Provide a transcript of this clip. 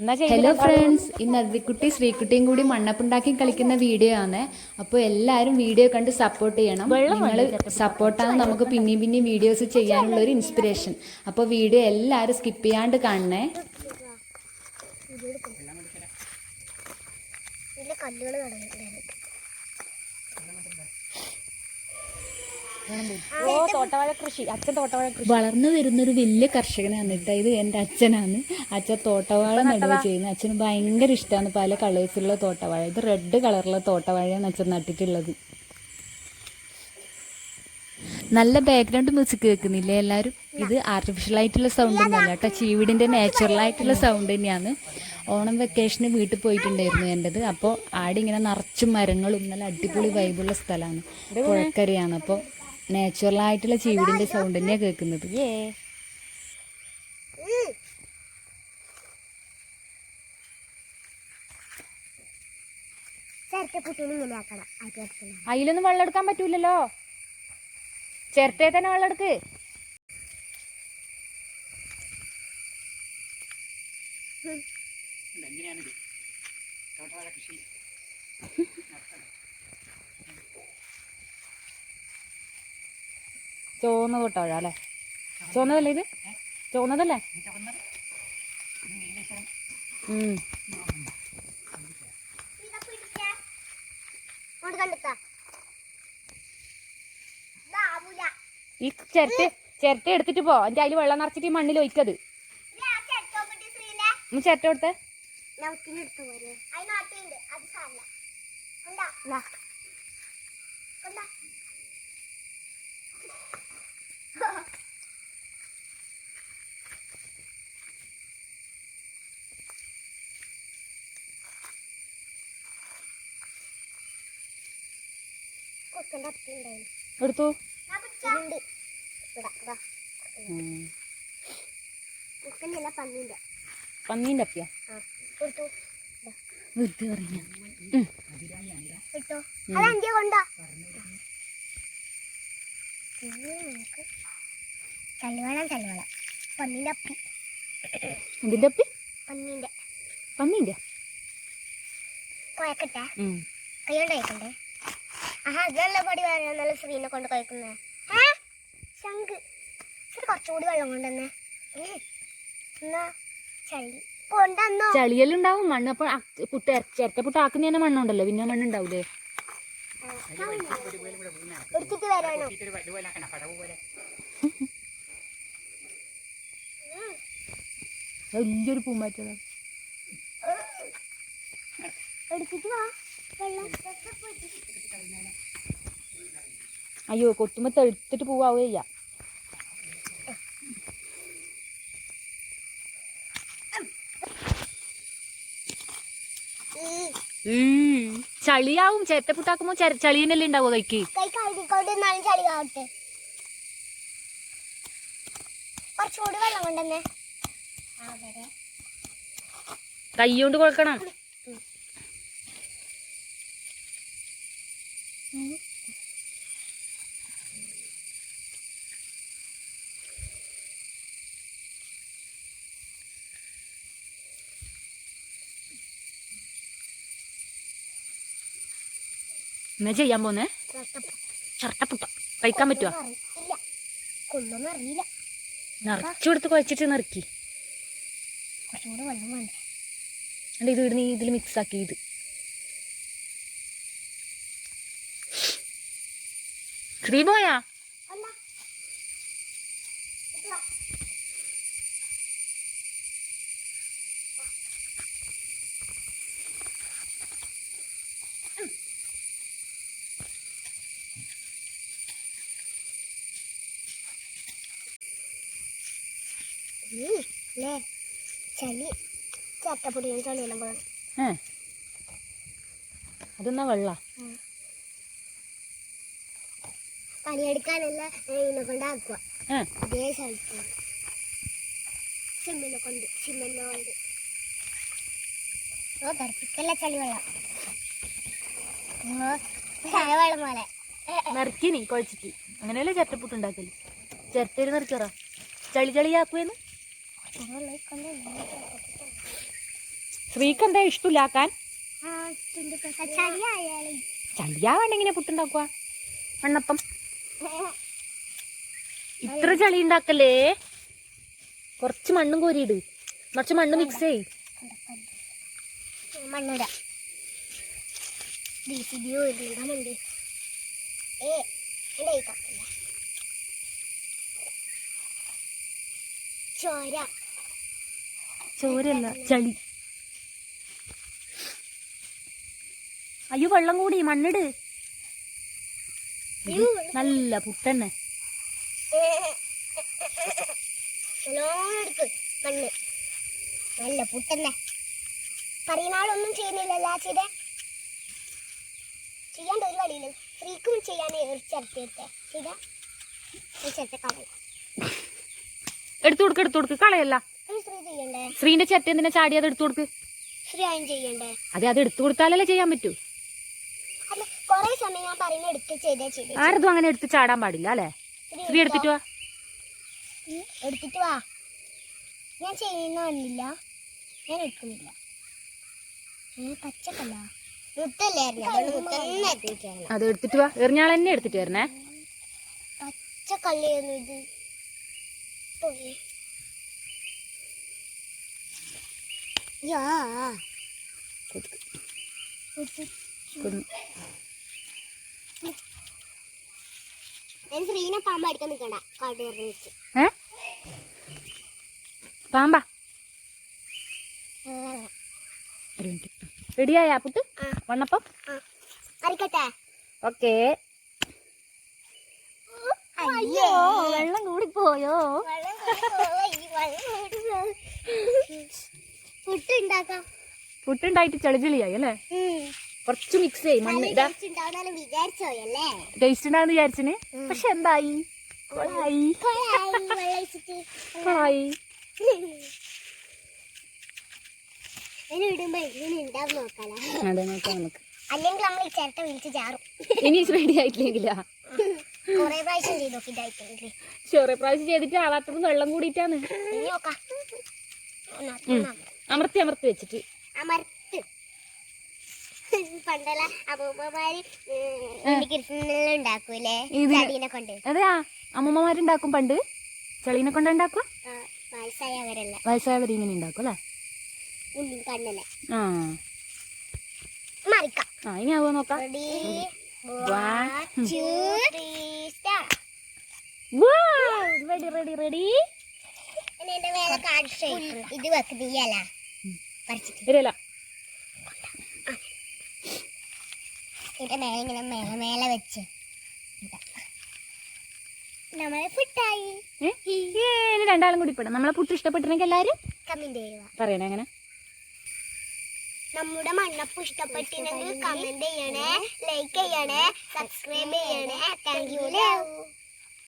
Hello friends ഇന്ന് അതിക്കുട്ടി ശ്രീക്കുട്ടിയും കൂടി മണ്ണപ്പുണ്ടാക്കി കളിക്കുന്ന വീഡിയോ ആണ്. അപ്പോൾ എല്ലാവരും വീഡിയോ കണ്ട് സപ്പോർട്ട് ചെയ്യണം. നിങ്ങൾ സപ്പോർട്ടാണ് നമുക്ക് പിന്നെയും പിന്നെയും വീഡിയോസ് ചെയ്യാനുള്ള ഒരു ഇൻസ്പിറേഷൻ അപ്പോൾ വീഡിയോ എല്ലാവരും സ്കിപ്പ് ചെയ്യാണ്ട് കാണണേ. കല്ലുകൾ ഓ തോട്ടവാഴ കൃഷി. അച്ഛൻ തോട്ടവാഴ കൃഷി. വളർന്നു വരുന്നൊരു വലിയ കർഷകനാണ് കേട്ടോ. ഇത് എന്റെ അച്ഛനാണ്. അച്ഛൻ തോട്ടവാഴ നടുക ചെയ്യുന്നത് അച്ഛന് ഭയങ്കര ഇഷ്ടമാണ് പല കളേഴ്സിലുള്ള തോട്ടവാഴ. ഇത് റെഡ് കളറിലുള്ള തോട്ടവാഴയാണ് അച്ഛൻ നട്ടിട്ടുള്ളത്. നല്ല ബാക്ക്ഗ്രൗണ്ട് മ്യൂസിക് കേൾക്കുന്നില്ലേ എല്ലാവരും? ഇത് ആർട്ടിഫിഷ്യൽ ആയിട്ടുള്ള സൗണ്ട് ഒന്നുമല്ല കേട്ടോ. ചീവിടിന്റെ നാച്ചുറൽ ആയിട്ടുള്ള സൗണ്ട് തന്നെയാണ്. ഓണം വെക്കേഷന് വീട്ടിൽ പോയിട്ടുണ്ടായിരുന്നു എന്റെത്. അപ്പോൾ ആടെ ഇങ്ങനെ നിറച്ചും മരങ്ങളും നല്ല അടിപൊളി വൈബുള്ള സ്ഥലമാണ്. പുഴക്കരയാണ്. അപ്പോൾ നാച്ചുറൽ ആയിട്ടുള്ള ചീവിടിന്റെ സൗണ്ട് തന്നെയാണ് കേൾക്കുന്നത് ഏ അതിലൊന്നും വെള്ളം എടുക്കാൻ പറ്റൂലല്ലോ. ചിരട്ടയെ തന്നെ വെള്ളം എടുക്ക്. ചോന്ന തൊട്ടാഴ അല്ലേ? ചോന്നതല്ലേ ഇത്? ബാബുല ഈ ചിരട്ട ചിരട്ട എടുത്തിട്ട് പോ. എന്റെ അതിൽ വെള്ളം നിറച്ചിട്ട് ഈ മണ്ണിൽ ഒഴിക്കത് ചിരട്ട കൊടുത്തേ. പന്നിന്റെ പന്നീന്റെ. അപ്പിയാ? വെറുതെ പറഞ്ഞ ചല്ലുവളം ചല്ലുവളം പന്നീന്റെ അപ്പി. എന്തിന്റെ അപ്പി? പന്നീന്റെ പന്നീന്റെ? കൊയക്കട്ടെ ഉം. കൈ കൊണ്ട് കഴിക്കണ്ടേ അതല്ല പടി പറയാൻ നല്ല ശ്രീനെ കൊണ്ട് കഴിക്കുന്നേ ഏ ശങ്ക് ശ്രീ കുറച്ചുകൂടി വെള്ളം കൊണ്ടുവന്നേ. എന്നാ ചളി. കൊണ്ടുവന്നോ ചളിയെല്ലാം ഉണ്ടാവും മണ്ണ് അപ്പൊ പുട്ട് ചിരട്ട പുട്ട് ആക്കുന്ന തന്നെ മണ്ണുണ്ടല്ലോ പിന്നെ മണ്ണ് ഉണ്ടാവൂലേ? എടുത്തിട്ട് വരാനോ? വലിയൊരു പൂമ്പാറ്റ. എടുത്തിട്ട് വാ. അയ്യോ കൊത്തുമ്പോ തെടുത്തിട്ട് പോവാ ചെയ്യാ. ചളിയാവും. ചേത്തപ്പുട്ടാക്കുമ്പോ ചളിയനല്ലേ ഉണ്ടാവോ കൈക്ക്? കൈ കൊണ്ട് എന്നാലും ചളി കാവട്ടെ കുറച്ചുകൂടി വെള്ളം കൊണ്ടുവന്നേ അവിടെ കൈ കൊണ്ട് കുഴക്കണം എന്നാ ചെയ്യാൻ പോന്നേ? ചട്ടപ്പുട്ട കഴിക്കാൻ പറ്റുമോ അറിയില്ല നിറച്ചു കൊടുത്ത് കുഴച്ചിട്ട് നിറക്കി. അല്ല ഇത് ഇടുന്ന ഇതിൽ മിക്സ് ആക്കി ഇത്. ശ്രീ പോയാ അല്ല ലേ ചളി ചട്ടപ്പൊടിയും ചളിയെല്ലാം പോലെ ഏ അതെന്നാ വെള്ള? പണിയെടുക്കാനല്ല ഇതിനെ കൊണ്ട് ആക്കുക ഏ. ഇതേ സ്ഥലത്ത്. സിമ്മിനെ കൊണ്ട് സിമ്മിനെ കൊണ്ട്. ഓ തർപ്പിക്കല്ല ചളി വെള്ളം. ഓ ചായ വെള്ളം പോലെ. നിറക്കിനി കുഴച്ചിട്ട്. അങ്ങനെയല്ലേ ചിരട്ടപ്പുട്ട് ഉണ്ടാക്കൽ? ചിരട്ടയിൽ നിറക്കറ ചളി ചളിയാക്കുവേന്ന്? കുറച്ചുകൂടി വെള്ളം ഒഴിക്കണ്ടേ? ശ്രീക്ക് എന്താ ഇഷ്ടമില്ലാക്കാൻ ചളിയാ വേണ്ട എങ്ങനെയാ പുട്ടുണ്ടാക്കുക മണ്ണപ്പം ഇത്ര ചളി ഉണ്ടാക്കല്ലേ കുറച്ച് മണ്ണും കോരിയിട്. കുറച്ച് മണ്ണ് മിക്സ് ചെയ് മണ്ണിടാം. ചോര. ചോരല്ല ചളി. അയ്യോ വെള്ളം കൂടി മണ്ണിട്. നല്ല പുട്ടന്നെ മണ്ണ്. നല്ല പുട്ടെന്നെ പറയുന്നാളൊന്നും ചെയ്യുന്നില്ലല്ലോ ചെയ്തേ ചെയ്യാണ്ട് ഒരു വഴിയില്ല സ്ത്രീക്കും ചെയ്യാൻ ചെയ്ത. കളയും എടുത്തു കൊടുക്ക് എടുത്തു കൊടുക്ക് കളയല്ല. ശ്രീന്റെ ചെറ്റ എന്തിനാ ചാടി അത് എടുത്തു കൊടുക്ക്? അതെ അത് എടുത്തു കൊടുത്താലല്ലേ ചെയ്യാൻ പറ്റൂ. ആരതും അങ്ങനെ എടുത്ത് ചാടാൻ പാടില്ല അല്ലേ? ശ്രീ എടുത്തിട്ട് വാ. വാ. ഞാൻ ഞാൻ എടുക്കുന്നില്ല. പച്ചക്കല്ല. അത് എടുത്തിട്ട് വാ. എറിഞ്ഞാൾ തന്നെ എടുത്തിട്ട് വരണേ. പച്ചക്കല്ലായിരുന്നു ഇത് പോയി യാ ഞാൻ ശ്രീനെ പാമ്പ് അടിക്കാൻ നിൽക്കണ്ട. കാട്ട് ഇറങ്ങിച്ച് ഏ? പാമ്പാ? ഒരു മിനിറ്റ്. റെഡിയായാ പുട്ട്. വണ്ണപ്പം? അരിക്കട്ടെ. ഓക്കേ. അയ്യോ. വെള്ളം കൂടി പോയോ വെള്ളം കൂടി പോയി, വെള്ളം കൂടി പോയി. പുട്ടുണ്ടായിട്ട് ചെളിചെളിയായി അല്ലേ. കുറച്ച് മിക്സ് ചെയ്യും മണ്ണ് ഇതാ. ടേസ്റ്റ് ഉണ്ടാവും വിചാരിച്ചിന്. പക്ഷെ എന്തായി? കൊളായി. കൊളായി അതെ നോക്കാം നമുക്ക്. അല്ലെങ്കിൽ നമ്മൾ ഈ ചിരട്ട വിളിച്ച് ചാറും. ഇനി റെഡി ആയിട്ടില്ലെങ്കിലാ? കൊറേ പ്രാവശ്യം ചെയ്ത് നോക്കിട്ടായിട്ടില്ലേ ചെറിയ പ്രാവശ്യം ചെയ്തിട്ട് ആവാത്തത് വെള്ളം കൂടിയിട്ടാണ്. നോക്കാം. അമർത്തി അമർത്തി വെച്ചിട്ട്. അമർത്ത്. പണ്ടല്ല അപൂപ്പമാര് ഉണ്ടാക്കൂലേ? കൊണ്ട്. അതെയാ അമ്മമ്മമാരുണ്ടാക്കും പണ്ട്. ചെളീനെ കൊണ്ട് ഉണ്ടാക്കുക? വയസ്സായവരല്ല. വയസ്സായവർ ഇങ്ങനെ ഉണ്ടാക്കും അല്ലേ? ആ. മറിക്കാം. ആ ഇനി ആവുക നോക്കാം. റെഡി റെഡി റെഡി ഇത് മേലെ ഇങ്ങനെ മേലെ മേലെ വെച്ച്. നമ്മളെ ഇനി രണ്ടാളും കൂടി പെടാം. നമ്മളെ പുട്ട് ഇഷ്ടപ്പെട്ടിരുന്നെങ്കിൽ എല്ലാരും കമന്റ് ചെയ്യുക. പറയണേ അങ്ങനെ. നമ്മുടെ മണ്ണപ്പ് ഇഷ്ടപ്പെട്ടിരുന്നെങ്കിൽ കമന്റ് ചെയ്യണേ ലൈക്ക് ചെയ്യണേ സബ്സ്ക്രൈബ് ചെയ്യണേ. Thank you